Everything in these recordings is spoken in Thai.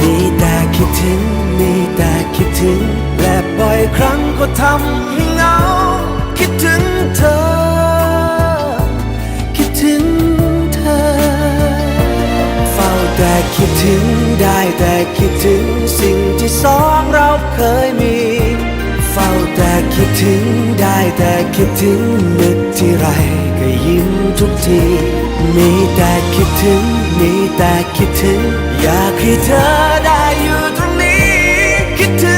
มีแต่คิดถึง มีแต่คิดถึง และบ่อยครั้งก็ทำให้เหงา คิดถึงเธอ คิดถึงเธอ เฝ้าแต่คิดถึง ได้แต่คิดถึง สิ่งที่สองเราเคยมี เฝ้าแต่คิดถึง แต่คิดถึงนึกที่ไรก็ยิ้มทุกที มีแต่คิดถึง มีแต่คิดถึง อยากให้เธอได้อยู่ตรงนี้ คิดถึง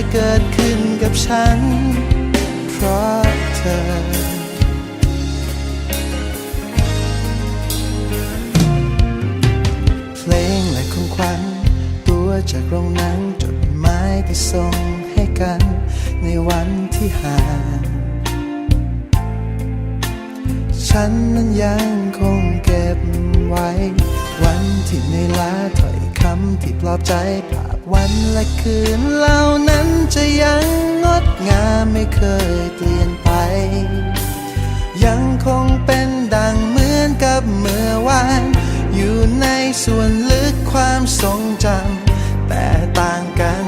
ยเกิดขึ้นกับฉัน เพราะเธอ เพลงและของขวัญตัวจากโรงหนังจดหมายที่ส่งให้กัน ในวันที่ห่างฉันนั้นยังคงเก็บไว้ วันที่เหนื่ลาถ้อยคำที่ปลอบใจภา วันและคืนเหล่านั้นจะยังงดงามไม่เคยเปลี่ยนไป ยังคงเป็นดังเหมือนกับเมื่อวาน อยู่ในส่วนลึกความทรงจำแต่ต่างกัน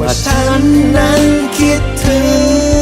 ว่าฉันนั้นคิดถึง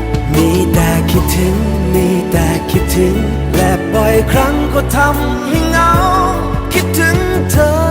มีแต่คิดถึง มีแต่คิดถึง และบ่อยครั้งก็ทำให้เหงา คิดถึงเธอ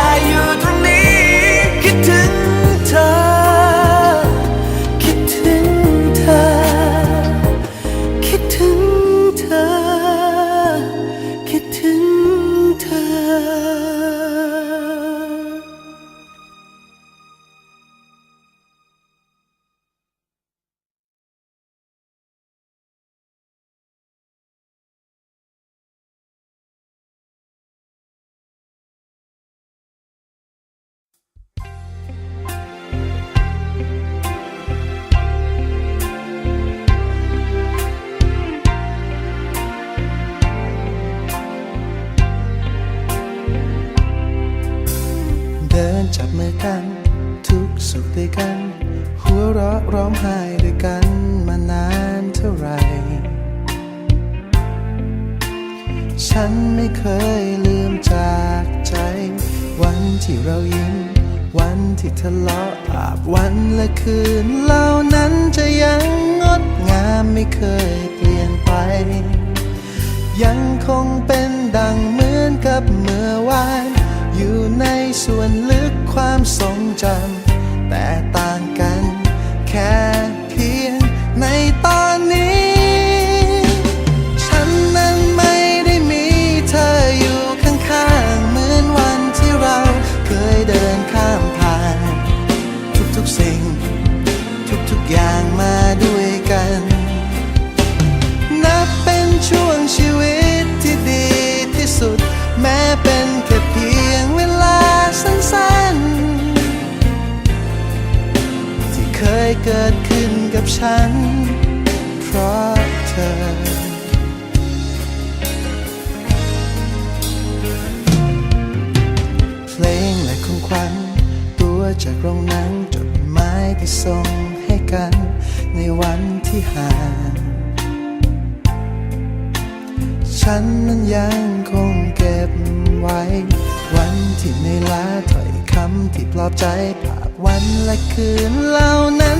้ ฉันไม่เคยลืมจากใจ วันที่เรายิ้ม วันที่ทะเลาะอาบวันและคืนเหล่านั้นจะยังงดงามไม่เคยเปลี่ยนไป ยังคงเป็นดังเหมือนกับเมื่อวาน อยู่ในส่วนลึกความทรงจำแต่ต่ กับฉัน เพราะเธอเพลงและของขวัญตัวจากโรงหนังจดหมายที่ส่งให้กัน ในวันที่ห่าง ฉันนั้นยังคงเก็บไว้ วันที่เหนื่ลาถ้อยคำที่ปลอบใจภาพวันและคืนเหล่านั้น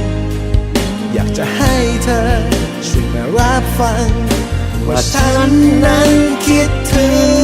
เธอ ช่วยมารับฟัง ว่าฉันนั้นคิดถึง